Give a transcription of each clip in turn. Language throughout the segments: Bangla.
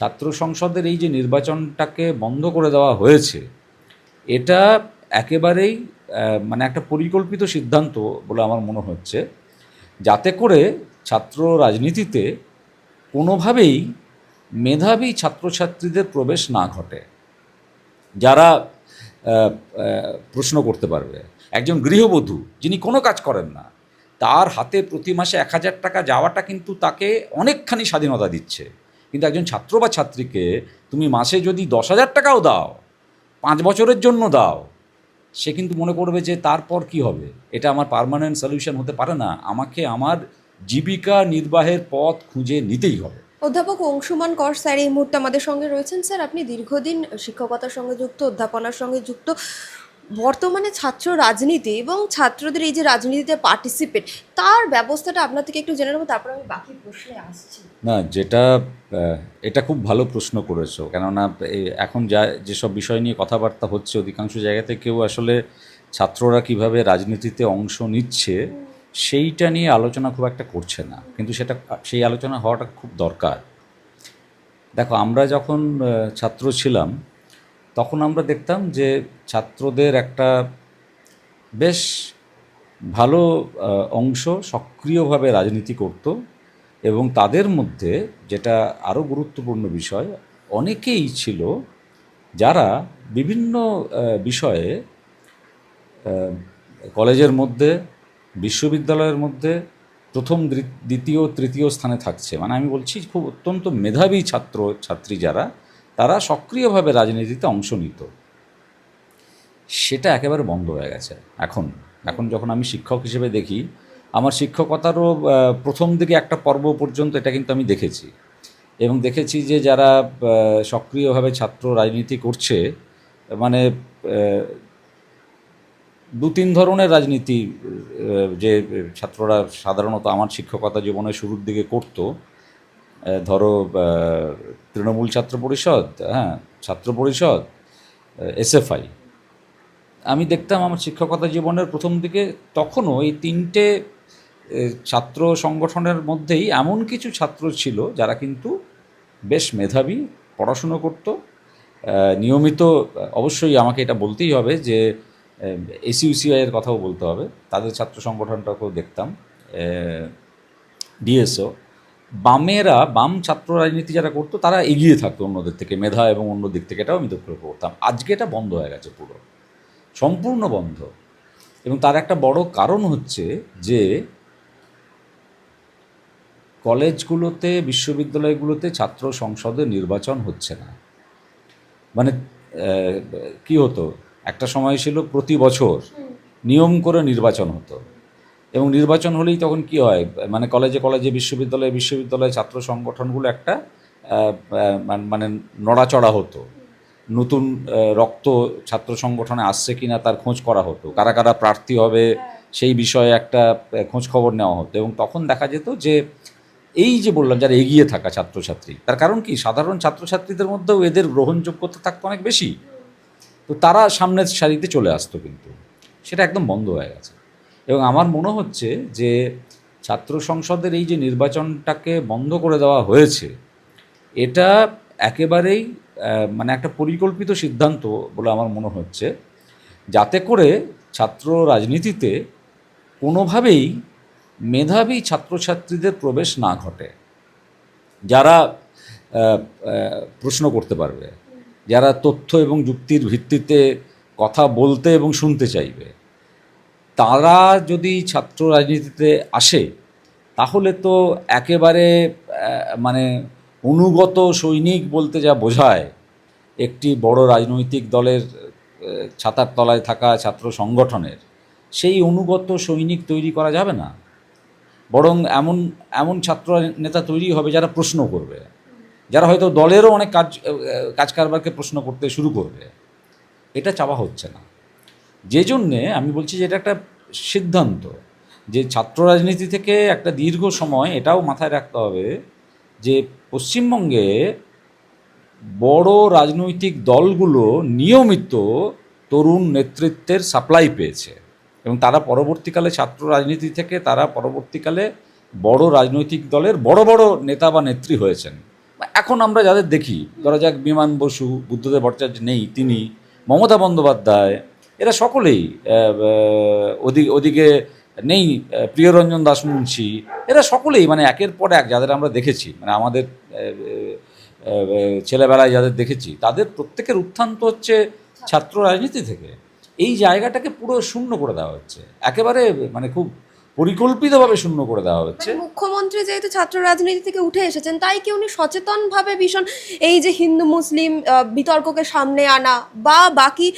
ছাত্র সংসদের এই যে নির্বাচনটাকে বন্ধ করে দেওয়া হয়েছে, এটা একেবারেই মানে একটা পরিকল্পিত সিদ্ধান্ত বলে আমার মনে হচ্ছে। যাতে করে ছাত্র রাজনীতিতে কোনোভাবেই মেধাবী ছাত্রছাত্রীদের প্রবেশ না ঘটে। যারা প্রশ্ন করতে পারবে। একজন গৃহবধূ যিনি কোনো কাজ করেন না, তার হাতে প্রতি মাসে এক হাজার টাকা যাওয়াটা কিন্তু তাকে অনেকখানি স্বাধীনতা দিচ্ছে। কিন্তু একজন ছাত্র বা ছাত্রীকে তুমি মাসে যদি দশ হাজার টাকাও দাও, পাঁচ বছরের জন্য দাও, সে কিন্তু মনে করবে যে তারপর কি হবে? এটা আমার পার্মানেন্ট সলিউশন হতে পারে না। আমাকে আমার জীবিকা নির্বাহের পথ খুঁজে নিতেই হবে। অধ্যাপক অংশুমান কর স্যার, এই মুহূর্তে আমাদের সঙ্গে রয়েছেন। স্যার, আপনি দীর্ঘদিন শিক্ষকতার সঙ্গে যুক্ত, অধ্যাপনার সঙ্গে যুক্ত। বর্তমানে ছাত্র রাজনীতি এবং ছাত্রদের এই যে রাজনীতিতে পার্টিসিপেট তার ব্যবস্থাটা আপনার থেকে একটু জেনে নেব, তারপর আমি বাকি প্রশ্নে আসছি। না, যেটা এটা খুব ভালো প্রশ্ন করেছ, কেননা এখন যা, যেসব বিষয় নিয়ে কথাবার্তা হচ্ছে, অধিকাংশ জায়গাতে কেউ আসলে ছাত্ররা কীভাবে রাজনীতিতে অংশ নিচ্ছে, সেইটা নিয়ে আলোচনা খুব একটা করছে না। কিন্তু সেটা, সেই আলোচনা হওয়াটা খুব দরকার। দেখো, আমরা যখন ছাত্র ছিলাম তখন আমরা দেখতাম যে ছাত্রদের একটা বেশ ভালো অংশ সক্রিয়ভাবে রাজনীতি করত এবং তাদের মধ্যে যেটা আরও গুরুত্বপূর্ণ বিষয়, অনেকেই ছিল যারা বিভিন্ন বিষয়ে কলেজের মধ্যে, বিশ্ববিদ্যালয়ের মধ্যে প্রথম দ্বিতীয়, তৃতীয় স্থানে থাকছে। মানে আমি বলছি খুব অত্যন্ত মেধাবী ছাত্র, ছাত্রী যারা তারা সক্রিয়ভাবে রাজনীতিতে অংশ নিত। সেটা একেবারে বন্ধ হয়ে গেছে। এখন এখন যখন আমি শিক্ষক হিসেবে দেখি, আমার শিক্ষকতারও প্রথম দিকে একটা পর্ব পর্যন্ত এটা কিন্তু আমি দেখেছি। এবং দেখেছি যে যারা সক্রিয়ভাবে ছাত্র রাজনীতি করছে মানে দু তিন ধরনের রাজনীতি যে ছাত্ররা সাধারণত আমার শিক্ষকতা জীবনের শুরুর দিকে করতো ধরো তৃণমূল ছাত্র পরিষদ হ্যাঁ ছাত্র পরিষদ এসএফআই। আমি দেখতাম আমার শিক্ষকতা জীবনের প্রথম দিকে তখনও এই তিনটে ছাত্র সংগঠনের মধ্যেই এমন কিছু ছাত্র ছিল যারা কিন্তু বেশ মেধাবী, পড়াশুনো করত। নিয়মিত, অবশ্যই আমাকে এটা বলতেই হবে যে এসইউসিআই এর কথাও বলতে হবে। তাদের ছাত্র সংগঠনটাকেও দেখতাম। ডিএসও। বামেরা বাম ছাত্র রাজনীতি যারা করতো তারা এগিয়ে থাকতো অন্যদের থেকে মেধা এবং অন্য দিক থেকে এটাও আমি লক্ষ্য করতাম আজকে এটা বন্ধ হয়ে গেছে পুরো। সম্পূর্ণ বন্ধ। এবং তার একটা বড় কারণ হচ্ছে যে কলেজগুলোতে বিশ্ববিদ্যালয়গুলোতে ছাত্র সংসদে নির্বাচন হচ্ছে না। মানে কি হতো? একটা সময় ছিল প্রতি বছর নিয়ম করে নির্বাচন হতো। এবং নির্বাচন হলেই তখন কি হয়? মানে কলেজে কলেজে, বিশ্ববিদ্যালয়ে বিশ্ববিদ্যালয়ে ছাত্র সংগঠনগুলো একটা মানে নড়াচড়া হতো। নতুন রক্ত ছাত্র সংগঠনে আসছে কিনা তার খোঁজ করা হতো। কারা কারা প্রার্থী হবে সেই বিষয়ে একটা খোঁজ খবর নেওয়া হতো। এবং তখন দেখা যেত যে, এই যে বললাম যারা এগিয়ে থাকা ছাত্রছাত্রী, তার কারণ কি? সাধারণ ছাত্রছাত্রীদের মধ্যেও এদের গ্রহণযোগ্যতা থাকতো অনেক বেশি। তো তারা সামনের সারিতে চলে আসতো কিন্তু। সেটা একদম বন্ধ হয়ে গেছে। এবং আমার মনে হচ্ছে যে ছাত্র সংসদের এই যে নির্বাচনটাকে বন্ধ করে দেওয়া হয়েছে, এটা একেবারেই মানে একটা পরিকল্পিত সিদ্ধান্ত বলে আমার মনে হচ্ছে। যাতে করে ছাত্র রাজনীতিতে কোনোভাবেই মেধাবী ছাত্রছাত্রীদের প্রবেশ না ঘটে, যারা প্রশ্ন করতে পারবে, যারা তথ্য এবং যুক্তির ভিত্তিতে কথা বলতে এবং শুনতে চাইবে। তারা যদি ছাত্র রাজনীতিতে আসে, তাহলে তো একেবারে মানে অনুগত সৈনিক বলতে যা বোঝায়, একটি বড় রাজনৈতিক দলের ছাতার তলায় থাকা ছাত্র সংগঠনের, সেই অনুগত সৈনিক তৈরি করা যাবে না। বরং এমন এমন ছাত্র নেতা তৈরি হবে যারা প্রশ্ন করবে। যারা হয়তো দলেরও অনেক কাজ কাজ কারবারকে প্রশ্ন করতে শুরু করবে। এটা চাওয়া হচ্ছে না। যে জন্যে আমি বলছি যে এটা একটা সিদ্ধান্ত, যে ছাত্র রাজনীতি থেকে একটা দীর্ঘ সময় এটাও মাথায় রাখতে হবে যে পশ্চিমবঙ্গে বড় রাজনৈতিক দলগুলো নিয়মিত তরুণ নেতৃত্বের সাপ্লাই পেয়েছে এবং তারা পরবর্তীকালে ছাত্র রাজনীতি থেকে তারা পরবর্তীকালে বড় রাজনৈতিক দলের বড় বড় নেতা বা নেত্রী হয়েছেন। এখন আমরা যাদের দেখি, ধরা যাক বিমান বসু, বুদ্ধদেব ভট্টাচার্য নেই, তিনি, মমতা বন্দ্যোপাধ্যায় এরা সকলেই ওদিকে ওদিকে নেই প্রিয়রঞ্জন দাস মুন্সি, এরা সকলেই মানে একের পর এক যাদের আমরা দেখেছি মানে আমাদের ছেলেবেলায় যাদের দেখেছি, তাদের প্রত্যেকের উত্থান তো হচ্ছে ছাত্র রাজনীতি থেকে। এই জায়গাটাকে পুরো শূন্য করে দেওয়া হচ্ছে। একেবারে মানে খুব পরিকল্পিতভাবে শূন্য করে দেওয়া হচ্ছে। মানে মুখ্যমন্ত্রী যেহেতু ছাত্র রাজনীতি থেকে উঠে এসেছেন তাই কি উনি সচেতনভাবে ভীষণ এই যে হিন্দু মুসলিম বিতর্ককে সামনে আনা বা বাকি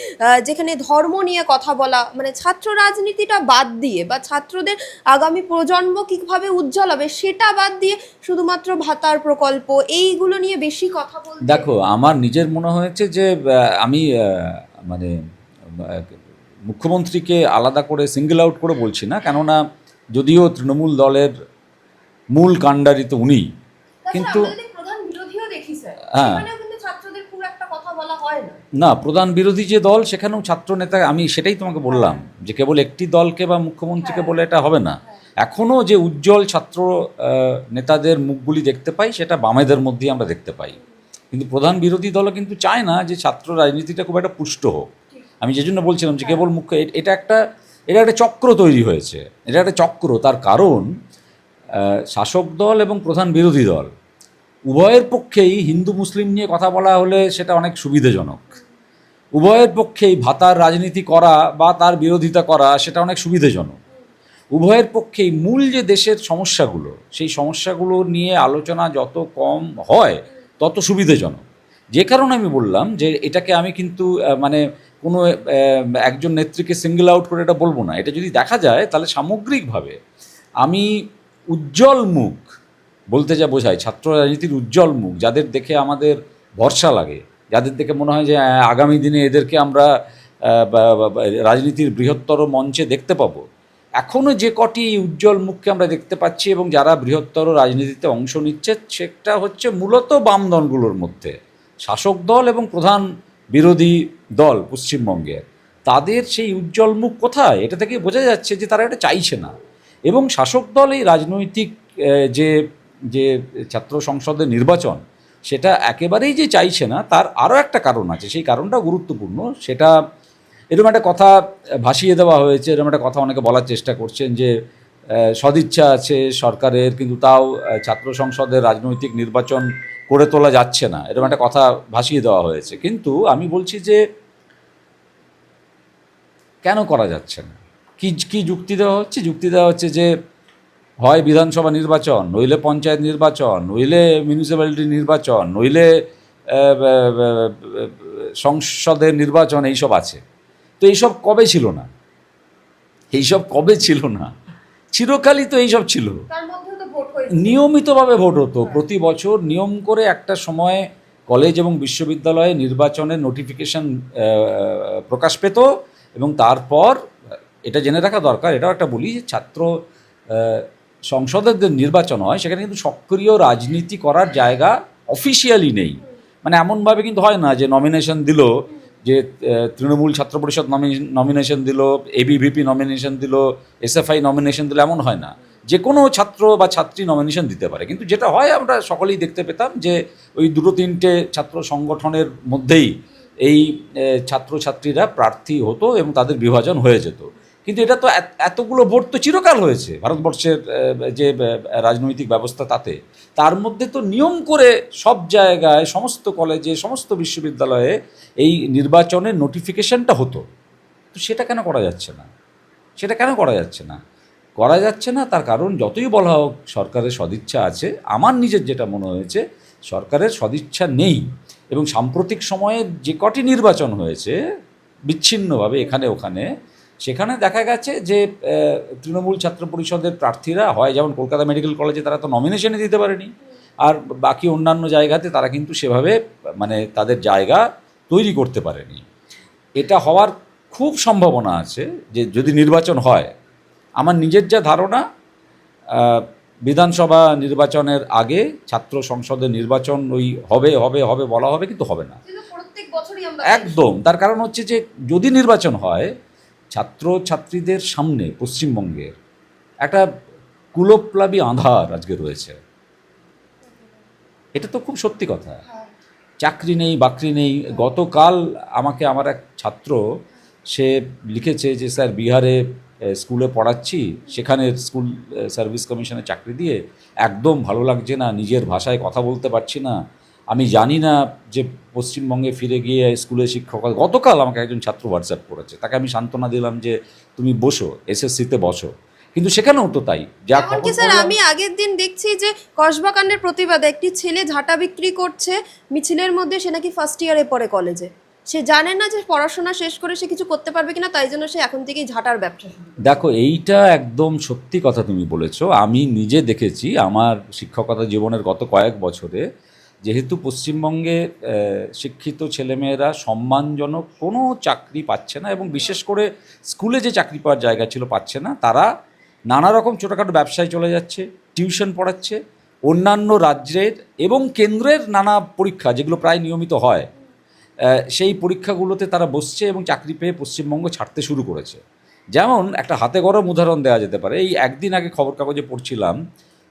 যেখানে ধর্ম নিয়ে কথা বলা মানে ছাত্র রাজনীতিটা বাদ দিয়ে বা ছাত্রদের আগামী প্রজন্ম কীভাবে উজ্জ্বল হবে সেটা বাদ দিয়ে শুধুমাত্র ভাতার প্রকল্প এইগুলো নিয়ে বেশি কথা বলতে দেখো আমার নিজের মনে হয়েছে যে আমি মানে মুখ্যমন্ত্রীকে আলাদা করে সিঙ্গেল আউট করে বলছি না কেননা যদিও তৃণমূল দলের মূল কাণ্ডারি তো উনি কিন্তু হ্যাঁ। হয় না। না প্রধান বিরোধী যে দল সেখানেও ছাত্র নেতা আমি সেটাই তোমাকে বললাম যে কেবল একটি দলকে বা মুখ্যমন্ত্রীকে বলে এটা হবে না। এখনও যে উজ্জ্বল ছাত্র নেতাদের মুখগুলি দেখতে পাই সেটা বামেদের মধ্যেই আমরা দেখতে পাই। কিন্তু প্রধান বিরোধী দলও কিন্তু চায় না যে ছাত্র রাজনীতিটা খুব একটা পুষ্ট হোক। আমি যে জন্য বলছিলাম যে কেবল মুখ্য এটা একটা এটা একটা চক্র তৈরি হয়েছে। এটা একটা চক্র, তার কারণ শাসক দল এবং প্রধান বিরোধী দল, উভয়ের পক্ষেই হিন্দু মুসলিম নিয়ে কথা বলা হলে সেটা অনেক সুবিধাজনক। উভয়ের পক্ষেই ভাতার রাজনীতি করা বা তার বিরোধিতা করা সেটা অনেক সুবিধাজনক। উভয়ের পক্ষেই মূল যে দেশের সমস্যাগুলো, সেই সমস্যাগুলো নিয়ে আলোচনা যত কম হয়, তত সুবিধাজনক। যে কারণে আমি বললাম যে এটাকে আমি কিন্তু মানে কোনো একজন নেত্রীকে সিঙ্গেল আউট করে এটা বলব না। এটা যদি দেখা যায়, তাহলে সামগ্রিকভাবে আমি উজ্জ্বল মুখ বলতে যা বোঝায়, ছাত্র রাজনীতির উজ্জ্বল মুখ, যাদের দেখে আমাদের ভরসা লাগে, যাদের দেখে মনে হয় যে আগামী দিনে এদেরকে আমরা রাজনীতির বৃহত্তর মঞ্চে দেখতে পাবো। এখনও যে কটি উজ্জ্বল মুখকে আমরা দেখতে পাচ্ছি এবং যারা বৃহত্তর রাজনীতিতে অংশ নিচ্ছে, সেটা হচ্ছে মূলত বাম দলগুলোর মধ্যে। শাসক দল এবং প্রধান বিরোধী দল পশ্চিমবঙ্গের তাদের সেই উজ্জ্বল মুখ কোথায়? এটা থেকে বোঝা যাচ্ছে যে তারা এটা চাইছে না। এবং শাসক দল এই রাজনৈতিক যে যে ছাত্র সংসদের নির্বাচন, সেটা একেবারেই যে চাইছে না, তার আরও একটা কারণ আছে। সেই কারণটা গুরুত্বপূর্ণ। সেটা এরকম একটা কথা ভাসিয়ে দেওয়া হয়েছে, এরকম একটা কথা অনেকে বলার চেষ্টা করছেন যে সদিচ্ছা আছে সরকারের, কিন্তু তাও ছাত্র সংসদের রাজনৈতিক নির্বাচন করে তোলা যাচ্ছে না। এরকম একটা কথা ভাসিয়ে দেওয়া হয়েছে। কিন্তু আমি বলছি যে, কেন করা যাচ্ছে না? কি কি যুক্তি দেওয়া হচ্ছে? যুক্তি দেওয়া হচ্ছে যে, হয় বিধানসভা নির্বাচন, নইলে পঞ্চায়েত নির্বাচন, নইলে মিউনিসিপ্যালিটি নির্বাচন, নইলে সংসদের নির্বাচন, এইসব আছে। তো এইসব কবে ছিল না? এইসব কবে ছিল না? চিরকালই তো এইসব ছিল। নিয়মিতভাবে ভোট হতো। প্রতি বছর নিয়ম করে একটা সময়ে কলেজ এবং বিশ্ববিদ্যালয়ে নির্বাচনের নোটিফিকেশন প্রকাশ পেত এবং তারপর এটা জেনে রাখা দরকার, এটাও একটা বলি যে ছাত্র সংসদের যে নির্বাচন হয়, সেখানে কিন্তু সক্রিয় রাজনীতি করার জায়গা অফিসিয়ালি নেই। মানে এমনভাবে কিন্তু হয় না যে নমিনেশন দিল, যে তৃণমূল ছাত্র পরিষদ নমিনেশন দিল এবিভিপি নমিনেশন দিল এসএফআই নমিনেশন দিল, এমন হয় না। যে কোনো ছাত্র বা ছাত্রী নমিনেশন দিতে পারে। কিন্তু যেটা হয়, আমরা সকলেই দেখতে পেতাম যে ওই দুটো তিনটে ছাত্র সংগঠনের মধ্যেই এই ছাত্রছাত্রীরা প্রার্থী হতো এবং তাদের বিভাজন হয়ে যেত। কিন্তু এটা তো এত- এতগুলো ভোট তো চিরকাল হয়েছে ভারতবর্ষের যে রাজনৈতিক ব্যবস্থা তাতে। তার মধ্যে তো নিয়ম করে সব জায়গায়, সমস্ত কলেজে সমস্ত বিশ্ববিদ্যালয়ে এই নির্বাচনের নোটিফিকেশনটা হতো। তো সেটা কেন করা যাচ্ছে না? সেটা কেন করা যাচ্ছে না? করা যাচ্ছে না, তার কারণ যতই বলা হোক সরকারের সদিচ্ছা আছে। আমার নিজের যেটা মনে হয়েছে, সরকারের সদিচ্ছা নেই এবং সাম্প্রতিক সময়ে যে কটি নির্বাচন হয়েছে, বিচ্ছিন্নভাবে এখানে ওখানে, সেখানে দেখা গেছে যে তৃণমূল ছাত্র পরিষদের প্রার্থীরা হয়, যেমন কলকাতা মেডিকেল কলেজে তারা তো নমিনেশনই দিতে পারেনি। আর বাকি অন্যান্য জায়গাতে তারা কিন্তু সেভাবে মানে তাদের জায়গা তৈরি করতে পারেনি। এটা হওয়ার খুব সম্ভাবনা আছে যে যদি নির্বাচন হয় আমার নিজের যা ধারণা বিধানসভা নির্বাচনের আগে ছাত্র সংসদের নির্বাচন ওই হবে হবে হবে বলা হবে কিন্তু হবে না। একদম। তার কারণ হচ্ছে যে যদি নির্বাচন হয় ছাত্র ছাত্রীদের সামনে পশ্চিমবঙ্গের একটা কুলোপ্লাবী আধার আজকে রয়েছে। এটা তো খুব সত্যি কথা। চাকরি নেই বাকরি নেই। গতকাল আমাকে আমার এক ছাত্র সে লিখেছে যে স্যার বিহারে স্কুলে পড়াচ্ছি সেখানে স্কুল সার্ভিস কমিশনে চাকরি দিয়ে একদম ভালো লাগছে না নিজের ভাষায় কথা বলতে পারছি না। আমি জানি না যে পশ্চিমবঙ্গে ফিরে গিয়ে স্কুলে শিক্ষক গতকাল আমাকে একজন ছাত্র হোয়াটসঅ্যাপ করেছে তাকে আমি সান্ত্বনা দিলাম যে তুমি বসো এসএসসিতে বসো। কিন্তু সেখানেও তো তাই যা এমনকি স্যার আমি আগের দিন দেখছি যে কসবাকাণ্ডের প্রতিবাদে একটি ছেলে ঝাঁটা বিক্রি করছে মিছিলের মধ্যে সে নাকি ফার্স্ট ইয়ারে পড়ে কলেজে সে জানে না যে পড়াশোনা শেষ করে সে কিছু করতে পারবে কিনা, তাই জন্য সে এখন থেকেই ঝাঁটার ব্যবসা দেখো, এইটা একদম সত্যি কথা তুমি বলেছ। আমি নিজে দেখেছি আমার শিক্ষকতা জীবনের গত কয়েক বছরে যেহেতু পশ্চিমবঙ্গে শিক্ষিত ছেলেমেয়েরা সম্মানজনক কোনো চাকরি পাচ্ছে না এবং বিশেষ করে স্কুলে যে চাকরি পাওয়ার জায়গা ছিল পাচ্ছে না, তারা নানা রকম ছোটোখাটো ব্যবসায় চলে যাচ্ছে, টিউশন পড়াচ্ছে, অন্যান্য রাজ্যের এবং কেন্দ্রের নানা পরীক্ষা যেগুলো প্রায় নিয়মিত হয় সেই পরীক্ষাগুলোতে তারা বসছে এবং চাকরি পেয়ে পশ্চিমবঙ্গ ছাড়তে শুরু করেছে। যেমন একটা হাতে গরম উদাহরণ দেওয়া যেতে পারে। এই একদিন আগে খবর কাগজে পড়ছিলাম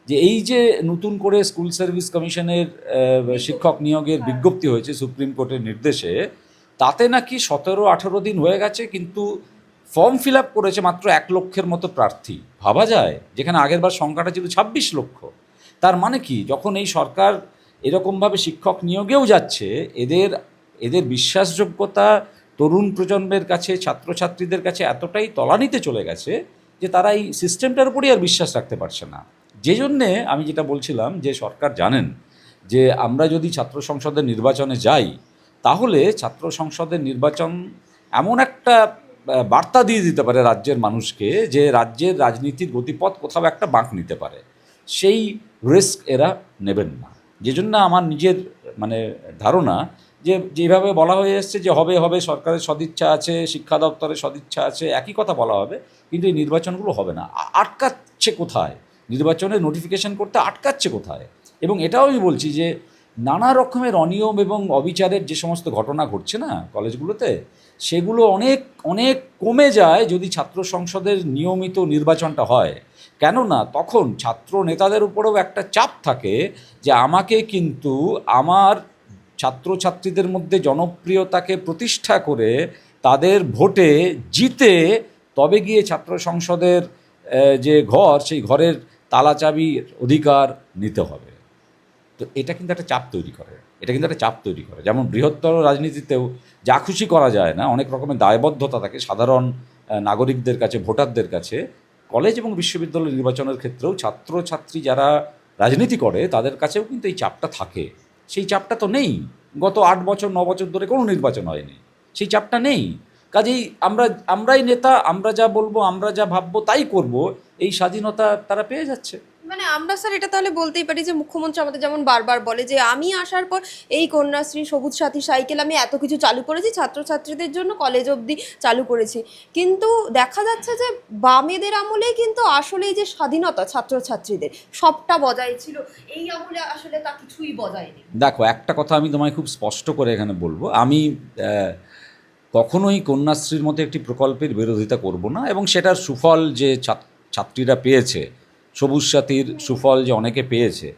যে এই যে নতুন করে স্কুল সার্ভিস কমিশনের শিক্ষক নিয়োগের বিজ্ঞপ্তি হয়েছে সুপ্রিম কোর্টের নির্দেশে, তাতে নাকি সতেরো আঠেরো দিন হয়ে গেছে, কিন্তু ফর্ম ফিল আপ করেছে মাত্র এক লক্ষের মতো প্রার্থী। ভাবা যায়, যেখানে আগেরবার সংখ্যাটা ছিল ছাব্বিশ লক্ষ। তার মানে কি, যখন এই সরকার এরকমভাবে শিক্ষক নিয়োগেও যাচ্ছে, এদের এদের বিশ্বাসযোগ্যতা তরুণ প্রজন্মের কাছে, ছাত্রছাত্রীদের কাছে এতটাই তলানিতে চলে গেছে যে তারা এই সিস্টেমটার উপরই আর বিশ্বাস রাখতে পারছে না। যে জন্যে আমি যেটা বলছিলাম যে সরকার জানেন যে আমরা যদি ছাত্র সংসদের নির্বাচনে যাই, তাহলে ছাত্র সংসদের নির্বাচন এমন একটা বার্তা দিয়ে দিতে পারে রাজ্যের মানুষকে যে রাজ্যের রাজনীতির গতিপথ কোথাও একটা বাঁক নিতে পারে। সেই রিস্ক এরা নেবেন না। যে জন্য আমার নিজের মানে ধারণা যে, যেভাবে বলা হয়ে এসছে যে হবে হবে, সরকারের সদিচ্ছা আছে, শিক্ষা দপ্তরের সদিচ্ছা আছে, একই কথা বলা হবে, কিন্তু এই নির্বাচনগুলো হবে না। আটকাচ্ছে কোথায়? নির্বাচনের নোটিফিকেশন করতে আটকাচ্ছে কোথায়? এবং এটাও আমি বলছি যে, নানা রকমের অনিয়ম এবং অবিচারের যে সমস্ত ঘটনা ঘটছে না কলেজগুলোতে, সেগুলো অনেক অনেক কমে যায় যদি ছাত্র সংসদের নিয়মিত নির্বাচনটা হয়। কেননা তখন ছাত্র নেতাদের উপরেও একটা চাপ থাকে যে, আমাকে কিন্তু আমার ছাত্রছাত্রীদের মধ্যে জনপ্রিয়তাকে প্রতিষ্ঠা করে তাদের ভোটে জিতে তবে গিয়ে ছাত্র সংসদের যে ঘর, সেই ঘরের তালা চাবির অধিকার নিতে হবে। তো এটা কিন্তু একটা চাপ তৈরি করে। এটা কিন্তু একটা চাপ তৈরি করে। যেমন বৃহত্তর রাজনীতিতেও যা খুশি করা যায় না, অনেক রকমের দায়বদ্ধতা থাকে সাধারণ নাগরিকদের কাছে, ভোটারদের কাছে। কলেজ এবং বিশ্ববিদ্যালয় নির্বাচনের ক্ষেত্রেও ছাত্রছাত্রী যারা রাজনীতি করে, তাদের কাছেও কিন্তু এই চাপটা থাকে। সেই চাপটা তো নেই। গত আট বছর, ন বছর ধরে কোনো নির্বাচন হয়নি। সেই চাপটা নেই। কাজেই আমরা, আমরাই নেতা, আমরা যা বলব, আমরা যা ভাববো তাই করব, এই স্বাধীনতা তারা পেয়ে যাচ্ছে। মানে আমরা স্যার এটা তাহলে বলতেই পারি যে মুখ্যমন্ত্রী আমাদের যেমন বারবার বলে যে আমি আসার পর এই কন্যাশ্রী, সবুজ সাথী, সাইকেল আমি এত কিছু চালু করেছি, ছাত্রছাত্রীদের জন্য কলেজ অবধি চালু করেছি। কিন্তু দেখা যাচ্ছে যে বামেদের আমলে কিন্তু আসলে এই যে স্বাধীনতা ছাত্রছাত্রীদের সবটা বজায় ছিল। এই আমলে আসলে তা কিছুই বজায় নেই। দেখো, একটা কথা আমি তোমায় খুব স্পষ্ট করে এখানে বলব। আমি কখনোই কন্যাশ্রীর মতো একটি প্রকল্পের বিরোধিতা করব না এবং সেটার সুফল যে ছাত- ছাত্রীরা পেয়েছে সবুজ সাথীর সুফল যে অনেকে পেয়েছে,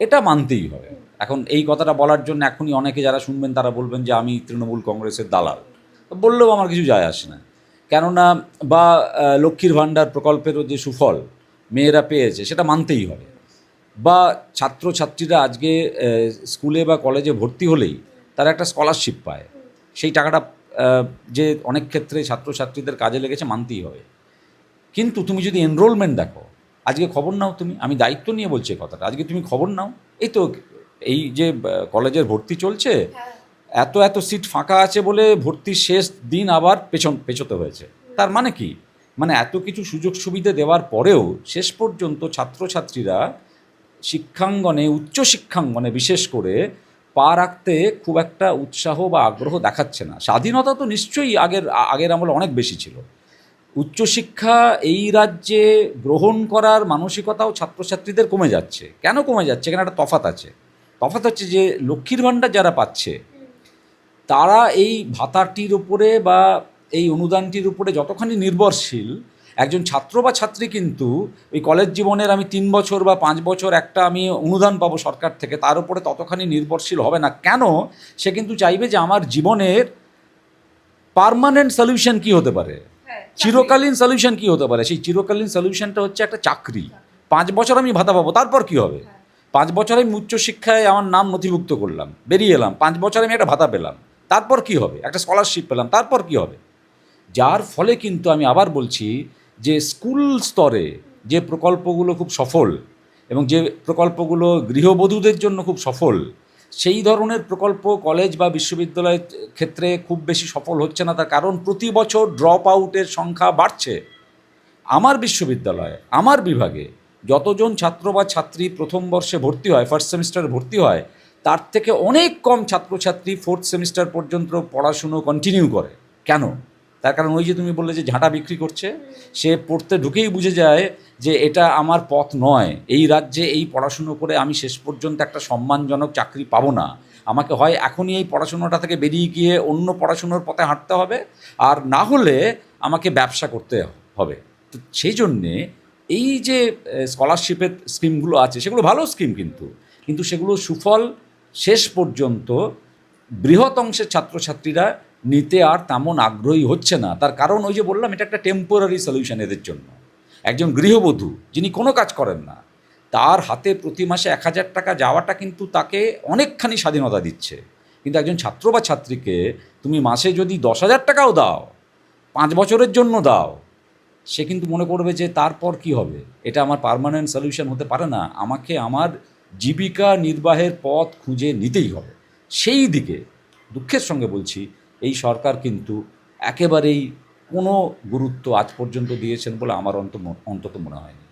এটা মানতেই হবে। এখন এই কথাটা বলার জন্য এখনই অনেকে যারা শুনবেন তারা বলবেন যে, আমি তৃণমূল কংগ্রেসের দালাল। বললেও আমার কিছু যায় আসে না। কেননা, বা লক্ষ্মীর ভাণ্ডার প্রকল্পেরও যে সুফল মেয়েরা পেয়েছে, সেটা মানতেই হবে। বা, ছাত্রছাত্রীরা আজকে স্কুলে বা কলেজে ভর্তি হলেই তারা একটা স্কলারশিপ পায়। সেই টাকাটা যে অনেক ক্ষেত্রে ছাত্রছাত্রীদের কাজে লেগেছে, মানতেই হবে। কিন্তু তুমি যদি এনরোলমেন্ট দেখো আজকে খবর নাও তুমি। আমি দায়িত্ব নিয়ে বলছি কথাটা। আজকে তুমি খবর নাও। এই তো এই যে কলেজের ভর্তি চলছে এত এত সিট ফাঁকা আছে বলে ভর্তির শেষ দিন আবার পেছন পেছোতে হয়েছে। তার মানে কি? মানে এত কিছু সুযোগ সুবিধা দেওয়ার পরেও শেষ পর্যন্ত ছাত্রছাত্রীরা শিক্ষাঙ্গনে উচ্চ শিক্ষাঙ্গনে বিশেষ করে পা রাখতে খুব একটা উৎসাহ বা আগ্রহ দেখাচ্ছে না। স্বাধীনতা তো নিশ্চয়ই আগের আগের আমলে অনেক বেশি ছিল। উচ্চশিক্ষা এই রাজ্যে গ্রহণ করার মানসিকতাও ছাত্রছাত্রীদের কমে যাচ্ছে। কেন কমে যাচ্ছে? এখানে একটা তফাত আছে। তফাত হচ্ছে যে লক্ষ্মীর ভাণ্ডার যারা পাচ্ছে, তারা এই ভাতাটির উপরে বা এই অনুদানটির উপরে যতখানি নির্ভরশীল, একজন ছাত্র বা ছাত্রী কিন্তু ওই কলেজ জীবনের আমি তিন বছর বা পাঁচ বছর একটা আমি অনুদান পাবো সরকার থেকে, তার উপরে ততখানি নির্ভরশীল হবে না। কেন? সে কিন্তু চাইবে যে আমার জীবনের পার্মানেন্ট সলিউশন কি হতে পারে? চিরকালীন সলিউশন কি হতে পারে? সেই চিরকালীন সলিউশনটা হচ্ছে একটা চাকরি। পাঁচ বছর আমি ভাতা পাবো, তারপর কি হবে? পাঁচ বছর আমি উচ্চশিক্ষায় আমার নাম নথিভুক্ত করলাম, বেরিয়ে এলাম, পাঁচ বছর আমি একটা ভাতা পেলাম, তারপর কি হবে? একটা স্কলারশিপ পেলাম, তারপর কি হবে? যার ফলে কিন্তু আমি আবার বলছি যে স্কুল স্তরে যে প্রকল্পগুলো খুব সফল এবং যে প্রকল্পগুলো গৃহবধূদের জন্য খুব সফল সেই ধরনের প্রকল্প কলেজ বা বিশ্ববিদ্যালয়ের ক্ষেত্রে খুব বেশি সফল হচ্ছে না, তার কারণ প্রতি বছর ড্রপ আউটের সংখ্যা বাড়ছে। আমার বিশ্ববিদ্যালয়ে, আমার বিভাগে যতজন ছাত্র বা ছাত্রী প্রথম বর্ষে ভর্তি হয় ফার্স্ট সেমিস্টারে ভর্তি হয়, তার থেকে অনেক কম ছাত্রছাত্রী ফোর্থ সেমিস্টার পর্যন্ত পড়াশুনো কন্টিনিউ করে। কেন? তার কারণ ওই যে তুমি বললে যে ঝাঁটা বিক্রি করছে, সে পড়তে ঢুকেই বুঝে যায় যে এটা আমার পথ নয়। এই রাজ্যে এই পড়াশুনো করে আমি শেষ পর্যন্ত একটা সম্মানজনক চাকরি পাবো না। আমাকে হয় এখনই এই পড়াশুনোটা থেকে বেরিয়ে গিয়ে অন্য পড়াশুনোর পথে হাঁটতে হবে, আর না হলে আমাকে ব্যবসা করতে হবে। তো সেই জন্যে এই যে স্কলারশিপের স্কিমগুলো আছে, সেগুলো ভালো স্কিম কিন্তু। কিন্তু সেগুলো সুফল শেষ পর্যন্ত বৃহৎ অংশের ছাত্রছাত্রীরা নিতে আর তেমন আগ্রহী হচ্ছে না। তার কারণ ওই যে বললাম, এটা একটা টেম্পোরারি সলিউশন এদের জন্য। একজন গৃহবধূ, যিনি কোনো কাজ করেন না, তার হাতে প্রতি মাসে এক হাজার টাকা যাওয়াটা কিন্তু তাকে অনেকখানি স্বাধীনতা দিচ্ছে। কিন্তু একজন ছাত্র বা ছাত্রীকে তুমি মাসে যদি দশ হাজার টাকাও দাও, পাঁচ বছরের জন্য দাও, সে কিন্তু মনে করবে যে তারপর কি হবে? এটা আমার পার্মানেন্ট সলিউশন হতে পারে না। আমাকে আমার জীবিকা নির্বাহের পথ খুঁজে নিতেই হবে। সেই দিকে দুঃখের সঙ্গে বলছি এই সরকার কিন্তু একেবারেই কোনো গুরুত্ব আজ পর্যন্ত দিয়েছেন বলে আমার অন্ত অন্তত মনে হয়নি।